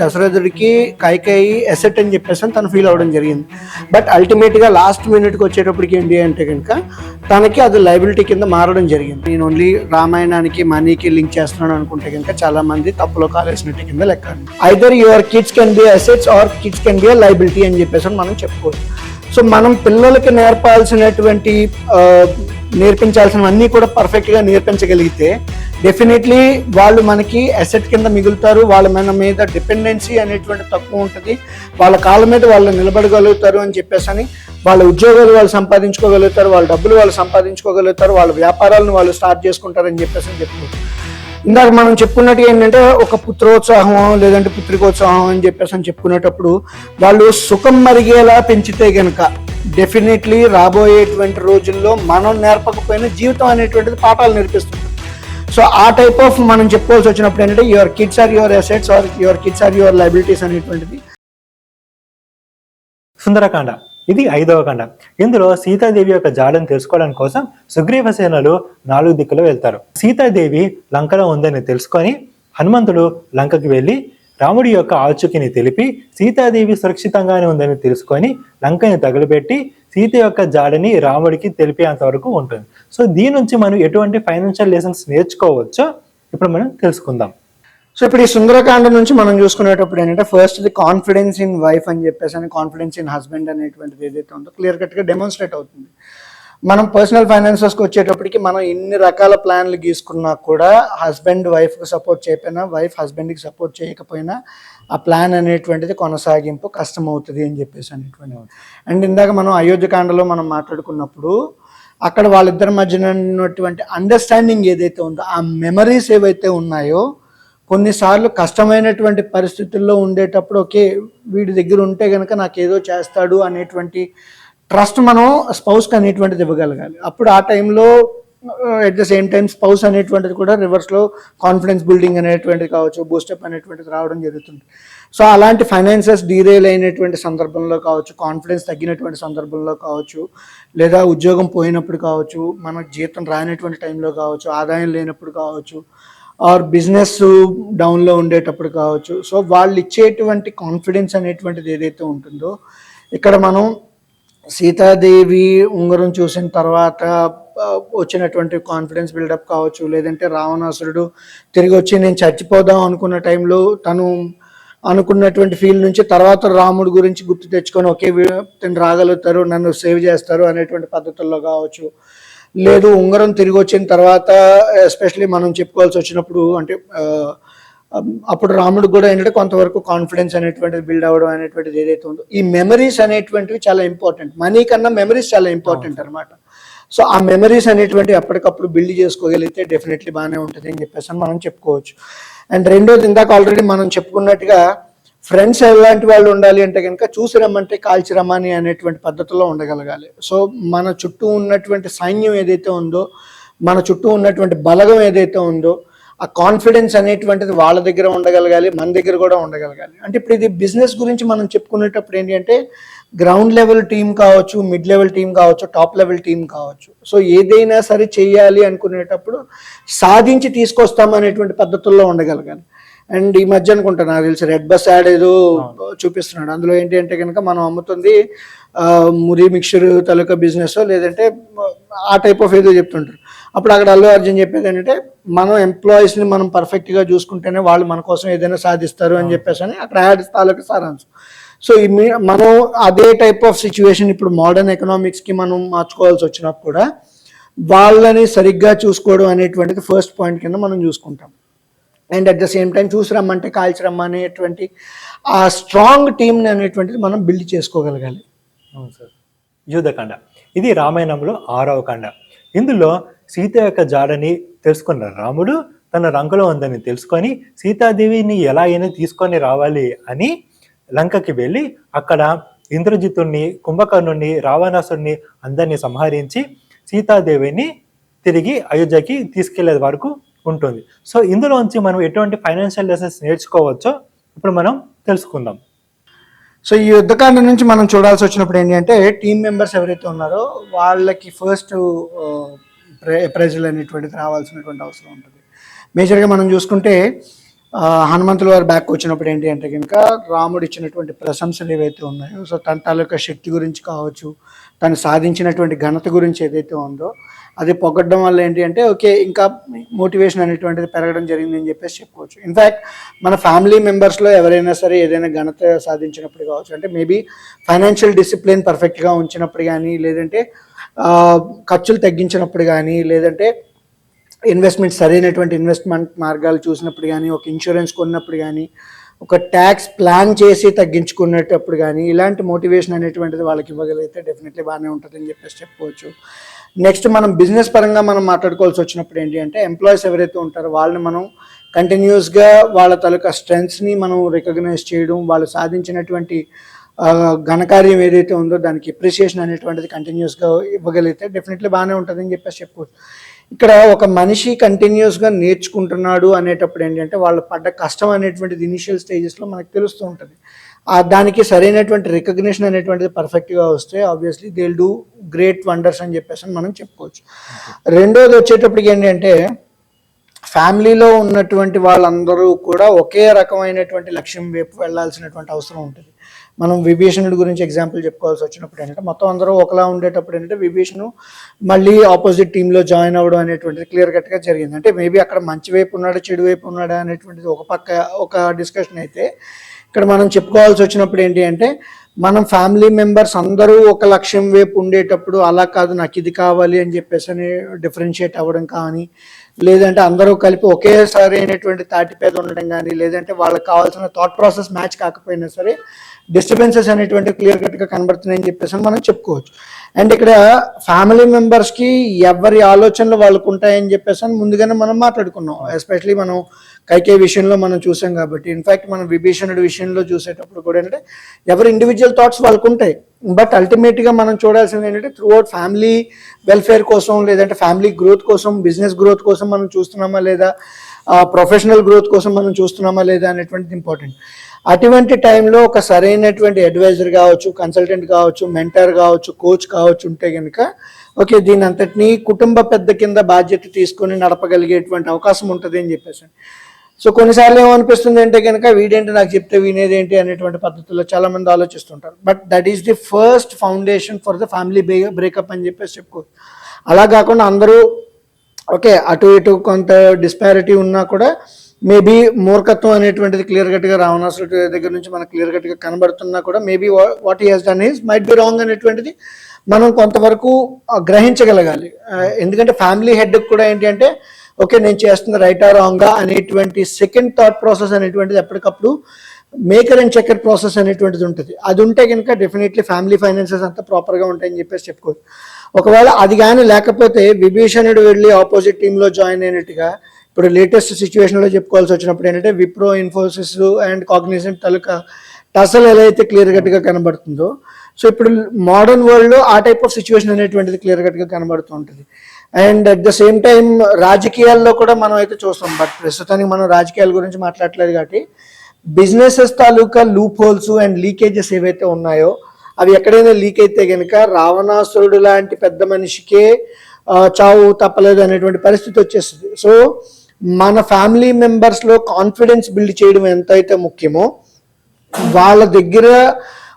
దశరథుడికి Kaikeyi asset అని చెప్పేసి అని తను ఫీల్ అవ్వడం జరిగింది. బట్ అల్టిమేట్గా లాస్ట్ మినిట్కి వచ్చేటప్పటికి ఏంటి అంటే కనుక తనకి అది లైబిలిటీ కింద మారడం జరిగింది. నేను ఓన్లీ రామాయణానికి మనీకి లింక్ చేస్తున్నాను అనుకుంటే కనుక చాలా మంది తప్పులో కాలేసినట్టు కింద లెక్క. Either your kids can be assets or kids can be liability అని చెప్పేసి మనం చెప్పుకోవచ్చు. సో మనం పిల్లలకి నేర్పాల్సినటువంటి నేర్పించాల్సినవన్నీ కూడా పర్ఫెక్ట్గా నేర్పించగలిగితే డెఫినెట్లీ వాళ్ళు మనకి అసెట్ కింద మిగులుతారు వాళ్ళ మన మీద డిపెండెన్సీ అనేటువంటి తక్కువ ఉంటుంది. వాళ్ళ కాళ్ళ మీద వాళ్ళు నిలబడగలుగుతారు అని చెప్పేసి అని వాళ్ళ ఉద్యోగాలు వాళ్ళు సంపాదించుకోగలుగుతారు వాళ్ళ డబ్బులు వాళ్ళు సంపాదించుకోగలుగుతారు వాళ్ళ వ్యాపారాలను వాళ్ళు స్టార్ట్ చేసుకుంటారని చెప్పేసి అని చెప్పుకోవచ్చు ఇందాక మనం చెప్పుకున్నట్టు ఏంటంటే ఒక పుత్రోత్సాహం లేదంటే పుత్రికోత్సాహం అని చెప్పేసి అని చెప్పుకునేటప్పుడు వాళ్ళు సుఖం మరిగేలా పెంచితే గనక డెఫినెట్లీ రాబోయేటువంటి రోజుల్లో మనం నేర్పకపోయినా జీవితం అనేటువంటిది పాఠాలు నేర్పిస్తుంది. సో ఆ టైప్ ఆఫ్ మనం చెప్పుకోవాల్సి వచ్చినప్పుడు ఏంటంటే your kids are your assets or your kids are your liabilities అనేటువంటిది. సుందరకాండ. ఇది ఐదవ ఖండ. ఇందులో సీతాదేవి యొక్క జాడను తెలుసుకోవడం కోసం సుగ్రీవ సేనలు నాలుగు దిక్కులు వెళ్తారు. సీతాదేవి లంకలో ఉందని తెలుసుకొని హనుమంతుడు లంకకి వెళ్ళి రాముడి యొక్క ఆచూకీని తెలిపి సీతాదేవి సురక్షితంగానే ఉందని తెలుసుకొని లంకని తగులుపెట్టి సీత యొక్క జాడని రాముడికి తెలిపేంత వరకు ఉంటుంది. సో దీని నుంచి మనం ఎటువంటి ఫైనాన్షియల్ లెసన్స్ నేర్చుకోవచ్చో ఇప్పుడు మనం తెలుసుకుందాం. సో ఇప్పుడు ఈ సుందరకాండ నుంచి మనం చూసుకునేటప్పుడు ఏంటంటే first the confidence in wife అని చెప్పేసి అని కాన్ఫిడెన్స్ ఇన్ హస్బెండ్ అనేటువంటిది ఏదైతే ఉందో క్లియర్ కట్గా డెమాన్స్ట్రేట్ అవుతుంది. మనం పర్సనల్ ఫైనాన్సెస్కి వచ్చేటప్పటికి మనం ఇన్ని రకాల ప్లాన్లు గీసుకున్నా కూడా హస్బెండ్ వైఫ్కి సపోర్ట్ చేయకపోయినా వైఫ్ హస్బెండ్కి సపోర్ట్ చేయకపోయినా ఆ ప్లాన్ అనేటువంటిది కొనసాగింపు కష్టం అవుతుంది అని చెప్పేసి అనేటువంటి అండ్ ఇందాక మనం అయోధ్యకాండలో మనం మాట్లాడుకున్నప్పుడు అక్కడ వాళ్ళిద్దరి మధ్యన ఉన్నటువంటి అండర్స్టాండింగ్ ఏదైతే ఉందో ఆ మెమరీస్ ఏవైతే ఉన్నాయో కొన్నిసార్లు కష్టమైనటువంటి పరిస్థితుల్లో ఉండేటప్పుడు ఓకే వీడి దగ్గర ఉంటే కనుక నాకు ఏదో చేస్తాడు అనేటువంటి ట్రస్ట్ మనం స్పౌస్కి అనేటువంటిది ఇవ్వగలగాలి. అప్పుడు ఆ టైంలో at the same time spouse అనేటువంటిది కూడా రివర్స్లో కాన్ఫిడెన్స్ బిల్డింగ్ అనేటువంటిది కావచ్చు బూస్టప్ అనేటువంటిది రావడం జరుగుతుంది. సో అలాంటి ఫైనాన్సెస్ డీరేల్ అయినటువంటి సందర్భంలో కావచ్చు కాన్ఫిడెన్స్ తగ్గినటువంటి సందర్భంలో కావచ్చు లేదా ఉద్యోగం పోయినప్పుడు కావచ్చు మనకు జీతం రానటువంటి టైంలో కావచ్చు ఆదాయం లేనప్పుడు కావచ్చు ఆర్ బిజినెస్ డౌన్లో ఉండేటప్పుడు కావచ్చు. సో వాళ్ళు ఇచ్చేటువంటి కాన్ఫిడెన్స్ అనేటువంటిది ఏదైతే ఉంటుందో ఇక్కడ మనం సీతాదేవి ఉంగరం చూసిన తర్వాత వచ్చినటువంటి కాన్ఫిడెన్స్ బిల్డప్ కావచ్చు లేదంటే రావణాసురుడు తిరిగి వచ్చి నేను చచ్చిపోదాం అనుకున్న టైంలో తను అనుకున్నటువంటి ఫీల్ నుంచి తర్వాత రాముడి గురించి గుర్తు తెచ్చుకొని ఒకే తను రాగలుగుతారు నన్ను సేవ్ చేస్తారు అనేటువంటి పద్ధతుల్లో కావచ్చు లేదు ఉంగరం తిరిగి వచ్చిన తర్వాత ఎస్పెషలీ మనం చెప్పుకోవాల్సి వచ్చినప్పుడు అంటే అప్పుడు రాముడికి కూడా ఏంటంటే కొంతవరకు కాన్ఫిడెన్స్ అనేటువంటిది బిల్డ్ అవ్వడం అనేటువంటిది ఏదైతే ఉందో ఈ మెమరీస్ అనేటువంటివి చాలా ఇంపార్టెంట్ మనీ కన్నా మెమరీస్ చాలా ఇంపార్టెంట్ అనమాట సో ఆ మెమరీస్ అనేటువంటి ఎప్పటికప్పుడు బిల్డ్ చేసుకోగలిగితే డెఫినెట్లీ బాగానే ఉంటుంది అని చెప్పేసి మనం చెప్పుకోవచ్చు. అండ్ రెండోది ఇందాక ఆల్రెడీ మనం చెప్పుకున్నట్టుగా ఫ్రెండ్స్ ఎలాంటి వాళ్ళు ఉండాలి అంటే కనుక చూసి రమ్మంటే కాల్చి రమ్మని అనేటువంటి పద్ధతిలో ఉండగలగాలి. సో మన చుట్టూ ఉన్నటువంటి సైన్యం ఏదైతే ఉందో మన చుట్టూ ఉన్నటువంటి బలగం ఏదైతే ఉందో ఆ కాన్ఫిడెన్స్ అనేటువంటిది వాళ్ళ దగ్గర ఉండగలగాలి మన దగ్గర కూడా ఉండగలగాలి. అంటే ఇప్పుడు ఇది బిజినెస్ గురించి మనం చెప్పుకునేటప్పుడు ఏంటి అంటే గ్రౌండ్ లెవెల్ టీం కావచ్చు మిడ్ లెవెల్ టీం కావచ్చు టాప్ లెవెల్ టీం కావచ్చు. సో ఏదైనా సరే చేయాలి అనుకునేటప్పుడు సాధించి తీసుకొస్తాం అనేటువంటి పద్ధతుల్లో ఉండగలగాలి. అండ్ ఈ మధ్య అనుకుంటా నాకు తెలిసి రెడ్ బస్ యాడ్ ఏదో చూపిస్తున్నాడు. అందులో ఏంటి అంటే కనుక మనం అమ్ముతుంది మురి మిక్చర్ తాలూకా బిజినెస్ లేదంటే ఆ టైప్ ఆఫ్ ఏదో చెప్తుంటారు. అప్పుడు అక్కడ అల్లు అర్జున్ చెప్పేది ఏంటంటే మనం ఎంప్లాయీస్ని మనం పర్ఫెక్ట్గా చూసుకుంటేనే వాళ్ళు మన కోసం ఏదైనా సాధిస్తారు అని చెప్పేసి అని అక్కడ యాడ్ తాలూకా సారాంశం. సో ఈ మనం అదే టైప్ ఆఫ్ సిచ్యువేషన్ ఇప్పుడు మోడర్న్ ఎకనామిక్స్కి మనం మార్చుకోవాల్సి వచ్చినప్పుడు కూడా వాళ్ళని సరిగ్గా చూసుకోవడం అనేటువంటిది ఫస్ట్ పాయింట్ కింద మనం చూసుకుంటాం. And at the same time చూసి రమ్మంటే కాల్చి రమ్మనేటువంటి ఆ స్ట్రాంగ్ టీమ్ని అనేటువంటిది మనం బిల్డ్ చేసుకోగలగాలి. అవును సార్. యూధకాండ ఇది రామాయణంలో ఆరవ కాండ. ఇందులో సీత యొక్క జాడని తెలుసుకున్న రాముడు తన రంగులో ఉందని తెలుసుకొని సీతాదేవిని ఎలా అయినా తీసుకొని రావాలి అని లంకకి వెళ్ళి అక్కడ ఇంద్రజితుణ్ణి కుంభకర్ణుణ్ణి రావణాసుడిని అందరినీ సంహరించి సీతాదేవిని తిరిగి అయోధ్యకి తీసుకెళ్ళే వరకు ఉంటుంది. సో ఇందులోంచి మనం ఎటువంటి ఫైనాన్షియల్ లెసన్స్ నేర్చుకోవచ్చో ఇప్పుడు మనం తెలుసుకుందాం. సో ఈ యుద్ధకాండ నుంచి మనం చూడాల్సి వచ్చినప్పుడు ఏంటి అంటే టీం మెంబర్స్ ఎవరైతే ఉన్నారో వాళ్ళకి ఫస్ట్ ప్రైజులు అనేటువంటిది రావాల్సినటువంటి అవసరం ఉంటుంది. మేజర్గా మనం చూసుకుంటే ఆ, హనుమంతుల బ్యాక్ వచ్చినప్పుడు ఏంటి అంటే కనుక రాముడు ఇచ్చినటువంటి ప్రశంసలు ఏవైతే ఉన్నాయో సో తన తాలూకా శక్తి గురించి కావచ్చు తను సాధించినటువంటి ఘనత గురించి ఏదైతే ఉందో అది పొగడ్డం వల్ల ఏంటి అంటే ఓకే ఇంకా మోటివేషన్ అనేటువంటిది పెరగడం జరిగింది అని చెప్పేసి చెప్పుకోవచ్చు. ఇన్ఫ్యాక్ట్ మన ఫ్యామిలీ మెంబర్స్లో ఎవరైనా సరే ఏదైనా ఘనత సాధించినప్పుడు కావచ్చు అంటే మేబీ ఫైనాన్షియల్ డిసిప్లిన్ పర్ఫెక్ట్గా ఉంచినప్పుడు కానీ లేదంటే ఖర్చులు తగ్గించినప్పుడు కానీ లేదంటే ఇన్వెస్ట్మెంట్ సరైనటువంటి ఇన్వెస్ట్మెంట్ మార్గాలు చూసినప్పుడు కానీ ఒక ఇన్సూరెన్స్ కొన్నప్పుడు కానీ ఒక ట్యాక్స్ ప్లాన్ చేసి తగ్గించుకునేటప్పుడు కానీ ఇలాంటి మోటివేషన్ అనేటువంటిది వాళ్ళకి ఇవ్వగలిగితే డెఫినెట్లీ బాగానే ఉంటుందని చెప్పేసి చెప్పుకోవచ్చు. నెక్స్ట్ మనం బిజినెస్ పరంగా మనం మాట్లాడుకోవాల్సి వచ్చినప్పుడు ఏంటి అంటే ఎంప్లాయీస్ ఎవరైతే ఉంటారో వాళ్ళని మనం కంటిన్యూస్గా వాళ్ళ తాలూకా స్ట్రెంగ్స్ని మనం రికగ్నైజ్ చేయడం వాళ్ళు సాధించినటువంటి ఘనకార్యం ఏదైతే ఉందో దానికి ఎప్రిసియేషన్ అనేటువంటిది కంటిన్యూస్గా ఇవ్వగలిగితే డెఫినెట్లీ బాగానే ఉంటుందని చెప్పేసి చెప్పుకోవచ్చు. ఇక్కడ ఒక మనిషి కంటిన్యూస్గా నేర్చుకుంటున్నాడు అనేటప్పుడు ఏంటంటే వాళ్ళు పడ్డ కష్టం అనేటువంటిది ఇనిషియల్ స్టేజెస్లో మనకు తెలుస్తూ ఉంటుంది. దానికి సరైనటువంటి రికగ్నిషన్ అనేటువంటిది పర్ఫెక్ట్గా వస్తే obviously they do great wonders అని చెప్పేసి అని మనం చెప్పుకోవచ్చు. రెండోది వచ్చేటప్పటికి ఏంటంటే ఫ్యామిలీలో ఉన్నటువంటి వాళ్ళందరూ కూడా ఒకే రకమైనటువంటి లక్ష్యం వైపు వెళ్ళాల్సినటువంటి అవసరం ఉంటుంది. మనం విభీషణుడి గురించి ఎగ్జాంపుల్ చెప్పుకోవాల్సి వచ్చినప్పుడు ఏంటంటే మొత్తం అందరూ ఒకలా ఉండేటప్పుడు ఏంటంటే విభీషణు మళ్ళీ ఆపోజిట్ టీంలో జాయిన్ అవ్వడం అనేటువంటిది క్లియర్ కట్గా జరిగింది. అంటే మేబీ అక్కడ మంచి వైపు ఉన్నాడా చెడు వైపు ఉన్నాడా అనేటువంటిది ఒక పక్క ఒక డిస్కషన్ అయితే ఇక్కడ మనం చెప్పుకోవాల్సి వచ్చినప్పుడు ఏంటి అంటే మనం ఫ్యామిలీ మెంబర్స్ అందరూ ఒక లక్ష్యం వైపు ఉండేటప్పుడు అలా కాదు నాకు ఇది కావాలి అని చెప్పేసి అని డిఫరెన్షియేట్ అవ్వడం కానీ లేదంటే అందరూ కలిపి ఒకేసారి అయినటువంటి తాటిపేద ఉండడం కానీ లేదంటే వాళ్ళకి కావాల్సిన థాట్ ప్రాసెస్ మ్యాచ్ కాకపోయినా సరే డిస్టర్బెన్సెస్ అనేటువంటి క్లియర్ కట్గా కనబడుతున్నాయని చెప్పేసి అని మనం చెప్పుకోవచ్చు. అండ్ ఇక్కడ ఫ్యామిలీ మెంబర్స్కి ఎవరి ఆలోచనలు వాళ్ళకు ఉంటాయని చెప్పేసి అని ముందుగానే మనం మాట్లాడుకున్నాం. ఎస్పెషలీ మనం కైకే విషయంలో మనం చూసాం కాబట్టి. ఇన్ఫాక్ట్ మనం విభీషణుడి విషయంలో చూసేటప్పుడు కూడా ఏంటంటే ఎవరి ఇండివిజువల్ థాట్స్ వాళ్ళకు ఉంటాయి. బట్ అల్టిమేట్గా మనం చూడాల్సింది ఏంటంటే త్రూ అవుట్ ఫ్యామిలీ వెల్ఫేర్ కోసం లేదంటే ఫ్యామిలీ గ్రోత్ కోసం బిజినెస్ గ్రోత్ కోసం మనం చూస్తున్నామా లేదా ప్రొఫెషనల్ గ్రోత్ కోసం మనం చూస్తున్నామా లేదా అనేటువంటిది ఇంపార్టెంట్ అటువంటి టైంలో ఒక సరైనటువంటి అడ్వైజర్ కావచ్చు కన్సల్టెంట్ కావచ్చు మెంటర్ కావచ్చు కోచ్ కావచ్చు ఉంటే కనుక ఓకే దీని అంతటినీ కుటుంబ పెద్ద కింద బాధ్యత తీసుకొని నడపగలిగేటువంటి అవకాశం ఉంటుంది అని చెప్పేసి. సో కొన్నిసార్లు ఏమనిపిస్తుంది అంటే కనుక వీడేంటి నాకు చెప్తే వినేది ఏంటి అనేటువంటి పద్ధతిలో చాలా మంది ఆలోచిస్తుంటారు but that is the first foundation for the family breakup అని చెప్పేసి చెప్పుకోవచ్చు. అలా కాకుండా అందరూ ఓకే అటు ఇటు కొంత డిస్పారిటీ ఉన్నా కూడా మేబీ మూర్ఖత్వం అనేటువంటిది క్లియర్ కట్గా రావణాసుడు దగ్గర నుంచి మనకు క్లియర్ కట్గా కనబడుతున్నా కూడా maybe what he has done is might be wrong అనేటువంటిది మనం కొంతవరకు గ్రహించగలగాలి. ఎందుకంటే ఫ్యామిలీ హెడ్ కూడా ఏంటి అంటే ఓకే నేను చేస్తుంది రైటా రాంగా అనేటువంటి సెకండ్ థాట్ ప్రాసెస్ అనేటువంటిది ఎప్పటికప్పుడు మేకర్ అండ్ చెక్కర్ ప్రాసెస్ అనేటువంటిది ఉంటుంది. అది ఉంటే కనుక డెఫినెట్లీ ఫ్యామిలీ ఫైనాన్సెస్ అంతా ప్రాపర్గా ఉంటాయని చెప్పేసి చెప్పుకోవచ్చు. ఒకవేళ అది కానీ లేకపోతే విభీషణుడు వెళ్ళి ఆపోజిట్ టీంలో జాయిన్ అయినట్టుగా ఇప్పుడు లేటెస్ట్ సిచ్యువేషన్లో చెప్పుకోవాల్సి వచ్చినప్పుడు ఏంటంటే విప్రో ఇన్ఫోసిస్ అండ్ కాగ్నిజెంట్ తాలూకా టసల్ ఎలా అయితే క్లియర్ కట్గా కనబడుతుందో సో ఇప్పుడు మోడర్న్ వరల్డ్లో ఆ టైప్ ఆఫ్ సిచ్యువేషన్ అనేటువంటిది క్లియర్ కట్గా కనబడుతూ ఉంటుంది. And at the same time రాజకీయాల్లో కూడా మనం అయితే చూస్తాం. బట్ ప్రస్తుతానికి మనం రాజకీయాల గురించి మాట్లాడలేదు కాబట్టి బిజినెసెస్ తాలూకా లూప్ హోల్స్ అండ్ లీకేజెస్ ఏవైతే ఉన్నాయో అవి ఎక్కడైనా లీక్ అయితే కనుక రావణాసురుడు లాంటి పెద్ద మనిషికే చావు తప్పలేదు అనేటువంటి పరిస్థితి వచ్చేస్తుంది. సో మన ఫ్యామిలీ మెంబర్స్లో కాన్ఫిడెన్స్ బిల్డ్ చేయడం ఎంతైతే ముఖ్యమో వాళ్ళ దగ్గర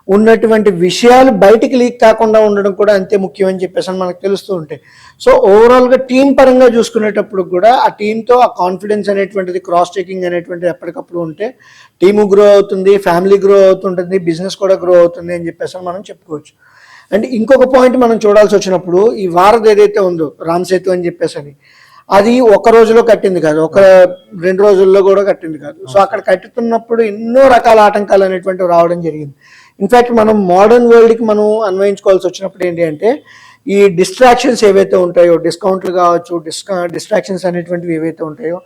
ఉన్నటువంటి విషయాలు బయటికి లీక్ కాకుండా ఉండడం కూడా అంతే ముఖ్యం అని చెప్పేసి అని మనకు తెలుస్తూ ఉంటాయి. సో ఓవరాల్గా టీం పరంగా చూసుకునేటప్పుడు కూడా ఆ టీంతో ఆ కాన్ఫిడెన్స్ అనేటువంటిది క్రాస్ చెకింగ్ అనేటువంటిది ఎప్పటికప్పుడు ఉంటే టీము గ్రో అవుతుంది ఫ్యామిలీ గ్రో అవుతుంటుంది బిజినెస్ కూడా గ్రో అవుతుంది అని చెప్పేసి అని మనం చెప్పుకోవచ్చు. అండ్ ఇంకొక పాయింట్ మనం చూడాల్సి వచ్చినప్పుడు ఈ వారది ఏదైతే ఉందో రామ్ సేతు అని చెప్పేసి అని అది ఒక రోజులో కట్టింది కాదు. ఒక రెండు రోజుల్లో కూడా కట్టింది కాదు. సో అక్కడ కట్టుతున్నప్పుడు ఎన్నో రకాల ఆటంకాలు అనేటువంటివి రావడం జరిగింది. ఇన్ఫాక్ట్ మనం మోడర్న్ వరల్డ్కి మనం అన్వయించుకోవాల్సి వచ్చినప్పుడు ఏంటి అంటే ఈ డిస్ట్రాక్షన్స్ ఏవైతే ఉంటాయో డిస్కౌంట్లు కావచ్చు డిస్కా డిస్ట్రాక్షన్స్ అనేటువంటివి ఏవైతే ఉంటాయో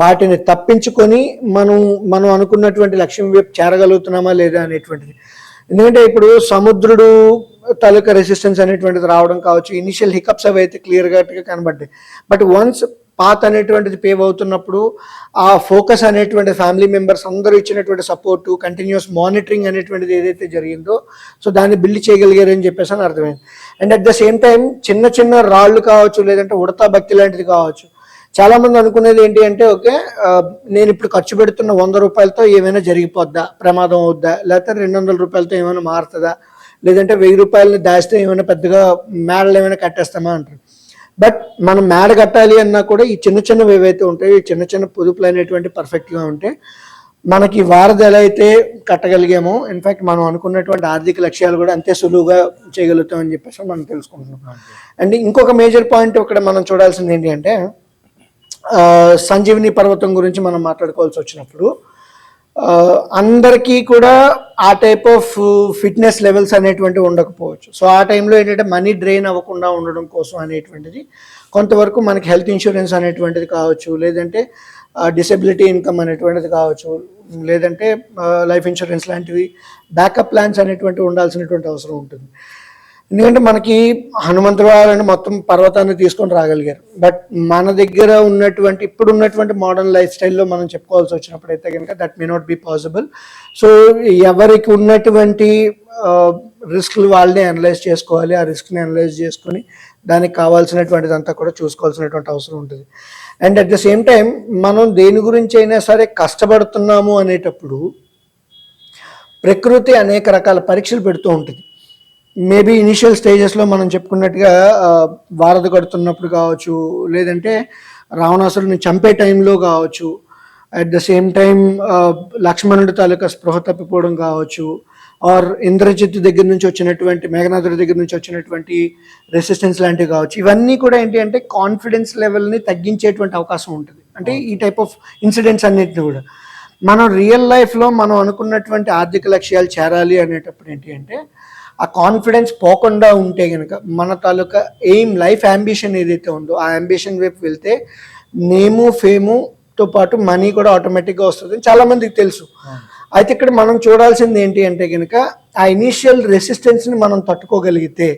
వాటిని తప్పించుకొని మనం మనం అనుకున్నటువంటి లక్ష్యం వైపు చేరగలుగుతున్నామా లేదా అనేటువంటిది. ఎందుకంటే ఇప్పుడు సముద్రుడు తాలూకా రెసిస్టెన్స్ అనేటువంటిది రావడం కావచ్చు. ఇనిషియల్ హికప్స్ అవి అయితే క్లియర్గా కనబడ్డాయి. బట్ వన్స్ పాత్ అనేటువంటిది పేవ్ అవుతున్నప్పుడు ఆ ఫోకస్ అనేటువంటి ఫ్యామిలీ మెంబర్స్ అందరూ ఇచ్చినటువంటి సపోర్టు కంటిన్యూస్ మానిటరింగ్ అనేటువంటిది ఏదైతే జరిగిందో సో దాన్ని బిల్డ్ చేయగలిగారని చెప్పేసి అని అర్థమైంది. And at the same time చిన్న చిన్న రాళ్ళు కావచ్చు లేదంటే ఉడతా భక్తి లాంటిది కావచ్చు. చాలామంది అనుకునేది ఏంటి అంటే ఓకే నేను ఇప్పుడు ఖర్చు పెడుతున్న వంద రూపాయలతో ఏమైనా జరిగిపోద్దా? ప్రమాదం అవుద్దా? లేకపోతే రెండు వందల రూపాయలతో ఏమైనా మారుతుందా? లేదంటే వెయ్యి రూపాయలని దాచితే ఏమైనా పెద్దగా మేడలు ఏమైనా కట్టేస్తామా అంటారు. బట్ మనం మేడ కట్టాలి అన్నా కూడా ఈ చిన్న చిన్నవి ఏవైతే ఉంటాయో ఈ చిన్న చిన్న పొదుపులు అనేటువంటి పర్ఫెక్ట్గా ఉంటే మనకి వారధి ఎలా అయితే కట్టగలిగామో ఇన్ఫ్యాక్ట్ మనం అనుకున్నటువంటి ఆర్థిక లక్ష్యాలు కూడా అంతే సులువుగా చేయగలుగుతాం అని చెప్పేసి మనం తెలుసుకుంటున్నాం. అండ్ ఇంకొక మేజర్ పాయింట్ ఇక్కడ మనం చూడాల్సింది ఏంటి అంటే సంజీవిని పర్వతం గురించి మనం మాట్లాడుకోవాల్సి వచ్చినప్పుడు అందరికీ కూడా ఆ టైప్ ఆఫ్ ఫిట్నెస్ లెవెల్స్ అనేటువంటివి ఉండకపోవచ్చు. సో ఆ టైంలో ఏంటంటే మనీ డ్రైన్ అవ్వకుండా ఉండడం కోసం అనేటువంటిది కొంతవరకు మనకి హెల్త్ ఇన్సూరెన్స్ అనేటువంటిది కావచ్చు లేదంటే డిసెబిలిటీ ఇన్కమ్ అనేటువంటిది కావచ్చు లేదంటే లైఫ్ ఇన్సూరెన్స్ లాంటివి బ్యాకప్ ప్లాన్స్ అనేటువంటివి ఉండాల్సినటువంటి అవసరం ఉంటుంది. ఎందుకంటే మనకి హనుమంతరావు మొత్తం పర్వతాన్ని తీసుకొని రాగలిగారు. బట్ మన దగ్గర ఉన్నటువంటి ఇప్పుడు ఉన్నటువంటి మోడర్న్ లైఫ్ స్టైల్లో మనం చెప్పుకోవాల్సి వచ్చినప్పుడు అయితే కనుక that may not be possible so ఎవరికి ఉన్నటువంటి రిస్క్లు వాళ్ళని అనలైజ్ చేసుకోవాలి. ఆ రిస్క్ని అనలైజ్ చేసుకొని దానికి కావాల్సినటువంటిదంతా కూడా చూసుకోవాల్సినటువంటి అవసరం ఉంటుంది. And at the same time మనం దేని గురించి అయినా సరే కష్టపడుతున్నాము అనేటప్పుడు ప్రకృతి అనేక రకాల పరీక్షలు పెడుతూ ఉంటుంది. మేబీ ఇనిషియల్ స్టేజెస్లో మనం చెప్పుకున్నట్టుగా ఆ, వారధి కడుతున్నప్పుడు కావచ్చు లేదంటే రావణాసురుని చంపే టైంలో కావచ్చు అట్ ద సేమ్ టైం లక్ష్మణుడి తాలూకా స్పృహ తప్పిపోవడం కావచ్చు ఆర్ ఇంద్రజిత్ దగ్గర నుంచి వచ్చినటువంటి మేఘనాథుడి దగ్గర నుంచి వచ్చినటువంటి రెసిస్టెన్స్ లాంటివి కావచ్చు. ఇవన్నీ కూడా ఏంటి అంటే కాన్ఫిడెన్స్ లెవెల్ని తగ్గించేటువంటి అవకాశం ఉంటుంది. అంటే ఈ టైప్ ఆఫ్ ఇన్సిడెంట్స్ అన్నిటిని కూడా. మనం రియల్ లైఫ్లో మనం అనుకున్నటువంటి ఆర్థిక లక్ష్యాలు చేరాలి అనేటప్పుడు ఏంటి అంటే ఆ కాన్ఫిడెన్స్ పోకుండా ఉంటే కనుక మన తాలూకా ఎయిమ్ లైఫ్ అంబిషన్ ఏదైతే ఉందో ఆ అంబిషన్ వైపు వెళ్తే నేము ఫేముతో పాటు మనీ కూడా ఆటోమేటిక్గా వస్తుంది చాలా మందికి తెలుసు. అయితే ఇక్కడ మనం చూడాల్సింది ఏంటి అంటే కనుక ఆ ఇనీషియల్ రెసిస్టెన్స్ని మనం తట్టుకోగలిగితే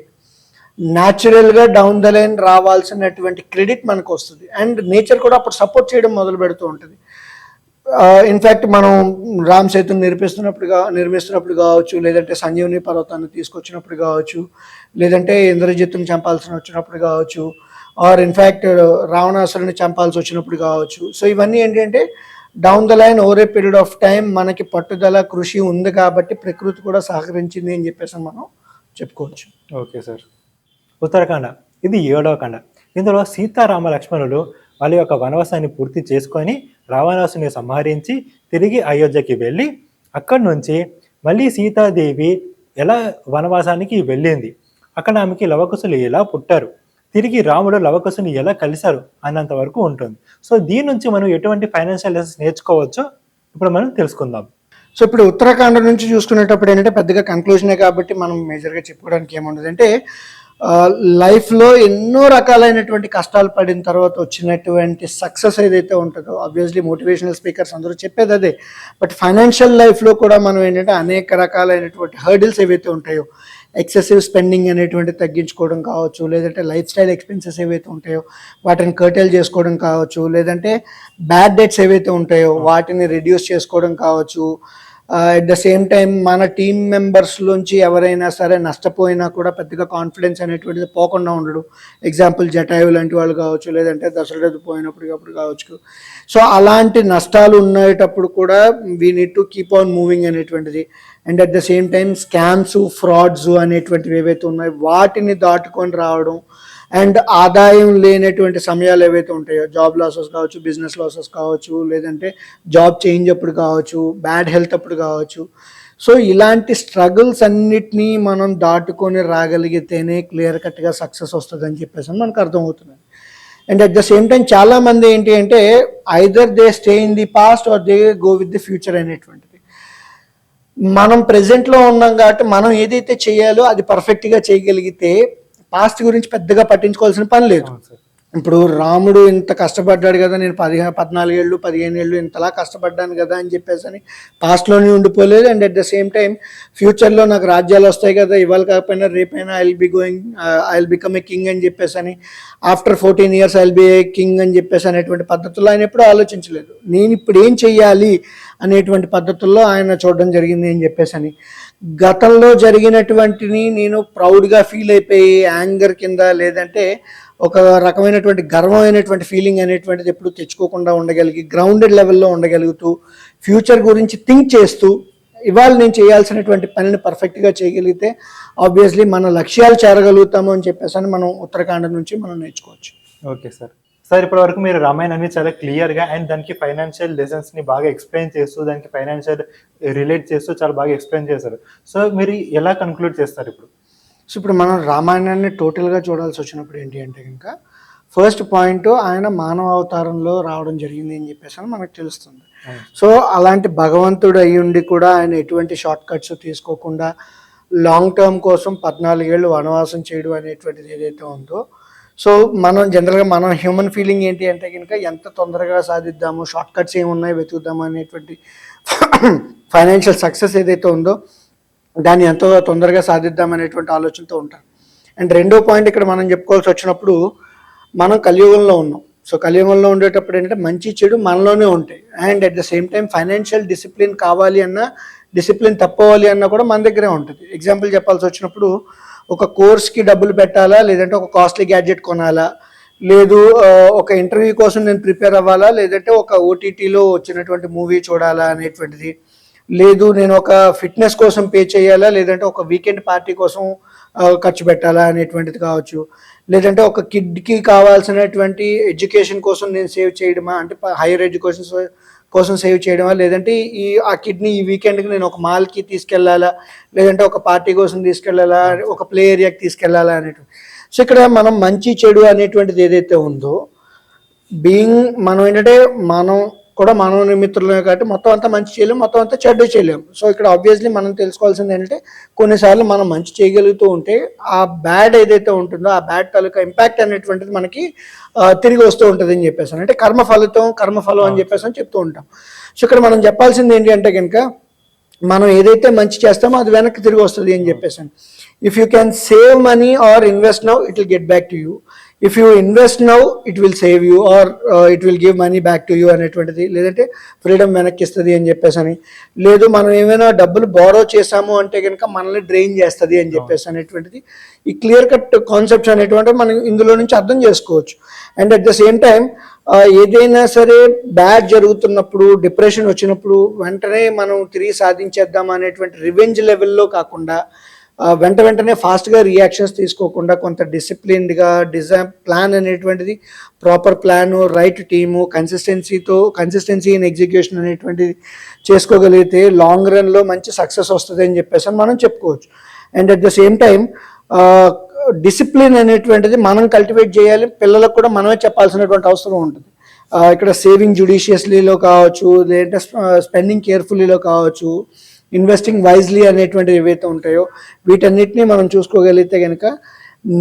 న్యాచురల్గా డౌన్ ద లైన్ రావాల్సినటువంటి క్రెడిట్ మనకు వస్తుంది. అండ్ నేచర్ కూడా అప్పుడు సపోర్ట్ చేయడం మొదలు పెడుతూ ఉంటుంది. ఇన్ఫ్యాక్ట్ మనం రామ్ సేతుని నిర్మిస్తున్నప్పుడు నిర్మిస్తున్నప్పుడు కావచ్చు లేదంటే సంజీవుని పర్వతాన్ని తీసుకొచ్చినప్పుడు కావచ్చు లేదంటే ఇంద్రజిత్తుని చంపాల్సిన వచ్చినప్పుడు కావచ్చు ఆర్ ఇన్ఫ్యాక్ట్ రావణాసురుని చంపాల్సి వచ్చినప్పుడు కావచ్చు. సో ఇవన్నీ ఏంటంటే down the line over a period of time మనకి పట్టుదల కృషి ఉంది కాబట్టి ప్రకృతి కూడా సహకరించింది అని చెప్పేసి మనం చెప్పుకోవచ్చు. Okay sir. ఉత్తరాఖండ ఇది ఏడవ ఖండ. ఇందులో సీతారామ లక్ష్మణులు వాళ్ళ యొక్క వనవాసాన్ని పూర్తి చేసుకొని రావణాసుని సంహరించి తిరిగి అయోధ్యకి వెళ్ళి అక్కడి నుంచి మళ్ళీ సీతాదేవి ఎలా వనవాసానికి వెళ్ళింది? అక్కడ ఆమెకి లవకుశులు ఎలా పుట్టారు? తిరిగి రాముడు లవకుశుని ఎలా కలిశారు అన్నంత వరకు ఉంటుంది. సో దీని నుంచి మనం ఎటువంటి ఫైనాన్షియల్ లెసన్స్ నేర్చుకోవచ్చో ఇప్పుడు మనం తెలుసుకుందాం. సో ఇప్పుడు ఉత్తరాఖండ్ నుంచి చూసుకునేటప్పుడు ఏంటంటే పెద్దగా కన్క్లూజనే కాబట్టి మనం మేజర్గా చెప్పుకోవడానికి ఏముండదు. అంటే లైఫ్లో ఎన్నో రకాలైనటువంటి కష్టాలు పడిన తర్వాత వచ్చినటువంటి సక్సెస్ ఏదైతే ఉంటుందో ఆబ్వియస్లీ మోటివేషనల్ స్పీకర్స్ అందరూ చెప్పేది అదే. బట్ ఫైనాన్షియల్ లైఫ్లో కూడా మనం ఏంటంటే అనేక రకాలైనటువంటి హర్డిల్స్ ఏవైతే ఉంటాయో ఎక్సెసివ్ స్పెండింగ్ అనేటువంటి తగ్గించుకోవడం కావచ్చు లేదంటే లైఫ్ స్టైల్ ఎక్స్పెన్సెస్ ఏవైతే ఉంటాయో వాటిని కర్టైల్ చేసుకోవడం కావచ్చు లేదంటే బ్యాడ్ డెట్స్ ఏవైతే ఉంటాయో వాటిని రిడ్యూస్ చేసుకోవడం కావచ్చు అట్ ద సేమ్ టైం మన టీం మెంబర్స్ నుంచి ఎవరైనా సరే నష్టపోయినా కూడా పెద్దగా కాన్ఫిడెన్స్ అనేటువంటిది పోకుండా ఉండడు. ఎగ్జాంపుల్ జటాయు లాంటి వాళ్ళు కావచ్చు లేదంటే దశరథ పోయినప్పుడు అప్పుడు కావచ్చు. సో అలాంటి నష్టాలు ఉండేటప్పుడు కూడా we need to keep on moving అనేటువంటిది. And at the same time scams frauds అనేటువంటివి ఏవైతే ఉన్నాయో వాటిని దాటుకొని రావడం అండ్ ఆదాయం లేనటువంటి సమయాలు ఏవైతే ఉంటాయో జాబ్ లాసెస్ కావచ్చు బిజినెస్ లాసెస్ కావచ్చు లేదంటే జాబ్ చేంజ్ అప్పుడు కావచ్చు బ్యాడ్ హెల్త్ అప్పుడు కావచ్చు. సో ఇలాంటి స్ట్రగుల్స్ అన్నిటినీ మనం దాటుకొని రాగలిగితేనే క్లియర్ కట్గా సక్సెస్ వస్తుందని చెప్పేసి మనకు అర్థమవుతుంది and at the same time చాలామంది ఏంటి అంటే either they stay in the past or they go with the future అనేటువంటిది. మనం ప్రెసెంట్లో ఉన్నాం కాబట్టి మనం ఏదైతే చేయాలో అది పర్ఫెక్ట్గా చేయగలిగితే పాస్ట్ గురించి పెద్దగా పట్టించుకోవాల్సిన పని లేదు. ఇప్పుడు రాముడు ఇంత కష్టపడ్డాడు కదా నేను పదిహేను పద్నాలుగేళ్ళు పదిహేను ఏళ్ళు ఇంతలా కష్టపడ్డాను కదా అని చెప్పేసి అని పాస్ట్లోనే ఉండిపోలేదు. And at the same time ఫ్యూచర్లో నాకు రాజ్యాలు వస్తాయి కదా ఇవాళ కాకపోయినా రేపైనా I will be going I will become a king అని చెప్పేసి అని after fourteen years I will be a king అని చెప్పేసి అనేటువంటి పద్ధతుల్లో ఆయన ఎప్పుడూ ఆలోచించలేదు. నేను ఇప్పుడు ఏం చెయ్యాలి అనేటువంటి పద్ధతుల్లో ఆయన చూడడం జరిగింది అని చెప్పేసి అని గతంలో జరిగినటువంటిని నేను ప్రౌడ్గా ఫీల్ అయిపోయి యాంగర్ కింద లేదంటే ఒక రకమైనటువంటి గర్వమైనటువంటి ఫీలింగ్ అనేటువంటిది ఎప్పుడు తెచ్చుకోకుండా ఉండగలిగి గ్రౌండెడ్ లెవెల్లో ఉండగలుగుతూ ఫ్యూచర్ గురించి థింక్ చేస్తూ ఇవాళ నేను చేయాల్సినటువంటి పనిని పర్ఫెక్ట్గా చేయగలిగితే ఆబ్వియస్లీ మన లక్ష్యాలు చేరగలుగుతాము అని చెప్పేసి అని మనం ఉత్తరాఖండ్ నుంచి మనం నేర్చుకోవచ్చు. Okay sir. సార్ ఇప్పటి వరకు మీరు రామాయణాన్ని చాలా క్లియర్గా అండ్ దానికి ఫైనాన్షియల్ లెసన్స్ని బాగా ఎక్స్ప్లెయిన్ చేస్తూ దానికి ఫైనాన్షియల్ రిలేట్ చేస్తూ చాలా బాగా ఎక్స్ప్లెయిన్ చేశారు. సో మీరు ఎలా కన్క్లూడ్ చేస్తారు ఇప్పుడు? సో ఇప్పుడు మనం రామాయణాన్ని టోటల్గా చూడాల్సి వచ్చినప్పుడు ఏంటి అంటే కనుక ఫస్ట్ పాయింట్ ఆయన మానవ అవతారంలో రావడం జరిగింది అని చెప్పేసి అని మనకు తెలుస్తుంది. సో అలాంటి భగవంతుడు అయి ఉండి కూడా ఆయన ఎటువంటి షార్ట్ కట్స్ తీసుకోకుండా లాంగ్ టర్మ్ కోసం పద్నాలుగేళ్ళు వనవాసం చేయడం అనేటువంటిది ఏదైతే ఉందో సో మనం జనరల్గా మనం హ్యూమన్ ఫీలింగ్ ఏంటి అంటే కనుక ఎంత తొందరగా సాధిద్దాము షార్ట్ కట్స్ ఏమున్నాయి వెతుకుదాము అనేటువంటి ఫైనాన్షియల్ సక్సెస్ ఏదైతే ఉందో దాన్ని ఎంతో తొందరగా సాధిద్దాం అనేటువంటి ఆలోచనతో ఉంటారు అండ్ రెండో పాయింట్ ఇక్కడ మనం చెప్పుకోవాల్సి వచ్చినప్పుడు మనం కలియుగంలో ఉన్నాం. సో కలియుగంలో ఉండేటప్పుడు ఏంటంటే మంచి చెడు మనలోనే ఉంటాయి. And at the same time financial discipline కావాలి అన్న డిసిప్లిన్ తప్పవాలి అన్నా కూడా మన దగ్గరే ఉంటుంది. ఎగ్జాంపుల్ చెప్పాల్సి వచ్చినప్పుడు ఒక కోర్స్కి డబ్బులు పెట్టాలా? లేదంటే ఒక కాస్ట్లీ గ్యాడ్జెట్ కొనాలా? లేదు ఒక ఇంటర్వ్యూ కోసం నేను ప్రిపేర్ అవ్వాలా? లేదంటే ఒక ఓటీటీలో వచ్చినటువంటి మూవీ చూడాలా అనేటువంటిది. లేదు నేను ఒక ఫిట్నెస్ కోసం పే చేయాలా? లేదంటే ఒక వీకెండ్ పార్టీ కోసం ఖర్చు పెట్టాలా అనేటువంటిది కావచ్చు. లేదంటే ఒక కిడ్కి కావాల్సినటువంటి ఎడ్యుకేషన్ కోసం నేను సేవ్ చేయడమా? అంటే హైయర్ ఎడ్యుకేషన్ కోసం సేవ్ చేయడమా? లేదంటే ఈ ఆ కిడ్నీ ఈ వీకెండ్కి నేను ఒక మాల్కి తీసుకెళ్ళాలా? లేదంటే ఒక పార్టీ కోసం తీసుకెళ్ళాలా? ఒక ప్లే ఏరియాకి తీసుకెళ్ళాలా అనేటువంటి సో ఇక్కడ మనం మంచి చెడు అనేటువంటిది ఏదైతే ఉందో బీయింగ్ మనం ఏంటంటే మనం కూడా మానవ నిమిత్తులమే కాబట్టి మొత్తం అంతా మంచి చేయలేము మొత్తం అంతా చెడ్డ చేయలేము సో ఇక్కడ ఆబ్వియస్లీ మనం తెలుసుకోవాల్సింది ఏంటంటే కొన్నిసార్లు మనం మంచి చేయగలుగుతూ ఉంటే ఆ బ్యాడ్ ఏదైతే ఉంటుందో ఆ బ్యాడ్ తాలూకా ఇంపాక్ట్ అనేటువంటిది మనకి తిరిగి వస్తూ ఉంటుంది అని చెప్పేసి అంటే కర్మ ఫలితం కర్మ ఫలం అని చెప్పేసి అని చెప్తూ ఉంటాం. సో ఇక్కడ మనం చెప్పాల్సింది ఏంటి అంటే కనుక మనం ఏదైతే మంచి చేస్తామో అది వెనక్కి తిరిగి వస్తుంది అని చెప్పేసాను if you can save money or invest now it will get back to you if you invest now it will save you or it will give money back to you అనేటువంటిది. లేదంటే ఫ్రీడమ్ వెనక్కి ఇస్తుంది అని చెప్పేసి అని లేదు మనం ఏమైనా డబ్బులు బారో చేసాము అంటే కనుక మనల్ని డ్రైన్ చేస్తుంది అని చెప్పేసి అనేటువంటిది. ఈ క్లియర్ కట్ కాన్సెప్ట్స్ అనేటువంటివి మనం ఇందులో నుంచి అర్థం చేసుకోవచ్చు. And at the same time ఏదైనా సరే బ్యాడ్ జరుగుతున్నప్పుడు డిప్రెషన్ వచ్చినప్పుడు వెంటనే మనం తిరిగి సాధించేద్దాం అనేటువంటి రివెంజ్ లెవెల్లో కాకుండా వెంట వెంటనే ఫాస్ట్గా రియాక్షన్స్ తీసుకోకుండా కొంత డిసిప్లిన్డ్గా డిజైన్ ప్లాన్ అనేటువంటిది ప్రాపర్ ప్లాను రైట్ టీము కన్సిస్టెన్సీతో కన్సిస్టెన్సీ ఇన్ ఎగ్జిక్యూషన్ అనేటువంటిది చేసుకోగలిగితే లాంగ్ రన్లో మంచి సక్సెస్ వస్తుంది అని చెప్పేసి అని మనం చెప్పుకోవచ్చు. And at the same time discipline అనేటువంటిది మనం కల్టివేట్ చేయాలి పిల్లలకు కూడా మనమే చెప్పాల్సినటువంటి అవసరం ఉంటుంది. ఇక్కడ సేవింగ్ జుడిషియస్లీలో కావచ్చు లేదంటే స్పెండింగ్ కేర్ఫుల్లీలో కావచ్చు ఇన్వెస్టింగ్ వైజ్లీ అనేటువంటివి ఏవైతే ఉంటాయో వీటన్నిటిని మనం చూసుకోగలిగితే కనుక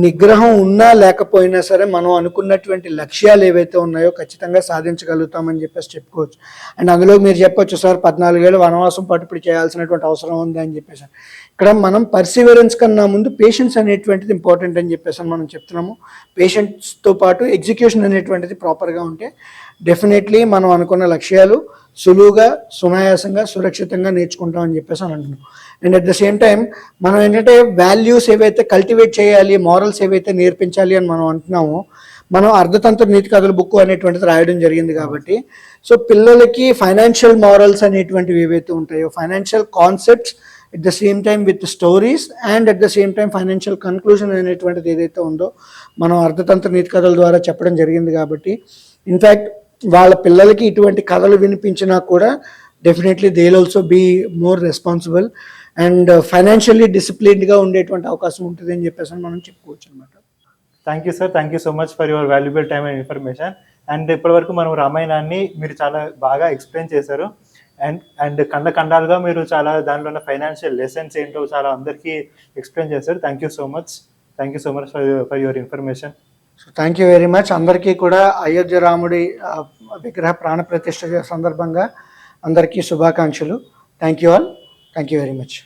నిగ్రహం ఉన్నా లేకపోయినా సరే మనం అనుకున్నటువంటి లక్ష్యాలు ఏవైతే ఉన్నాయో ఖచ్చితంగా సాధించగలుగుతామని చెప్పేసి చెప్పుకోవచ్చు. అండ్ అందులో మీరు చెప్పొచ్చు సార్ పద్నాలుగేళ్ళు వనవాసం పాటు చేయాల్సినటువంటి అవసరం ఉంది అని చెప్పేసి. ఇక్కడ మనం పర్సివరెన్స్ కన్నా ముందు పేషెన్స్ అనేటువంటిది ఇంపార్టెంట్ అని చెప్పేసి మనం చెప్తున్నాము. పేషెంట్స్తో పాటు ఎగ్జిక్యూషన్ అనేటువంటిది ప్రాపర్గా ఉంటే డెఫినెట్లీ మనం అనుకున్న లక్ష్యాలు సులువుగా సునాయాసంగా సురక్షితంగా నేర్చుకుంటామని చెప్పేసి అని అంటున్నాం. And at the same time మనం ఏంటంటే వాల్యూస్ ఏవైతే కల్టివేట్ చేయాలి మారల్స్ ఏవైతే నేర్పించాలి అని మనం అంటున్నామో మనం అర్ధతంత్ర నీతి కథల బుక్ అనేటువంటిది రాయడం జరిగింది కాబట్టి సో పిల్లలకి ఫైనాన్షియల్ మారల్స్ అనేటువంటివి ఏవైతే ఉంటాయో financial concepts at the same time with stories and at the same time financial conclusion అనేటువంటిది ఏదైతే ఉందో మనం అర్థతంత్ర నీతి కథల ద్వారా చెప్పడం జరిగింది కాబట్టి ఇన్ఫ్యాక్ట్ వాళ్ళ పిల్లలకి ఇటువంటి కథలు వినిపించినా కూడా definitely they also be more responsible and financially డిసిప్లిన్డ్గా ఉండేటువంటి అవకాశం ఉంటుంది అని చెప్పేసి మనం చెప్పుకోవచ్చు అనమాట thank you sir thank you so much for your valuable time and information and ఇప్పటివరకు మనం రామాయణాన్ని మీరు చాలా బాగా ఎక్స్ప్లెయిన్ చేశారు. అండ్ అండ్ కండ కండాలుగా మీరు చాలా దానిలో ఉన్న ఫైనాన్షియల్ లెసన్స్ ఏంటో చాలా అందరికీ ఎక్స్ప్లెయిన్ చేశారు. Thank you so much thank you so much for for your information so thank you very much అందరికీ కూడా అయోధ్య రాముడి విగ్రహ ప్రాణ ప్రతిష్ఠ సందర్భంగా అందరికీ శుభాకాంక్షలు. Thank you all thank you very much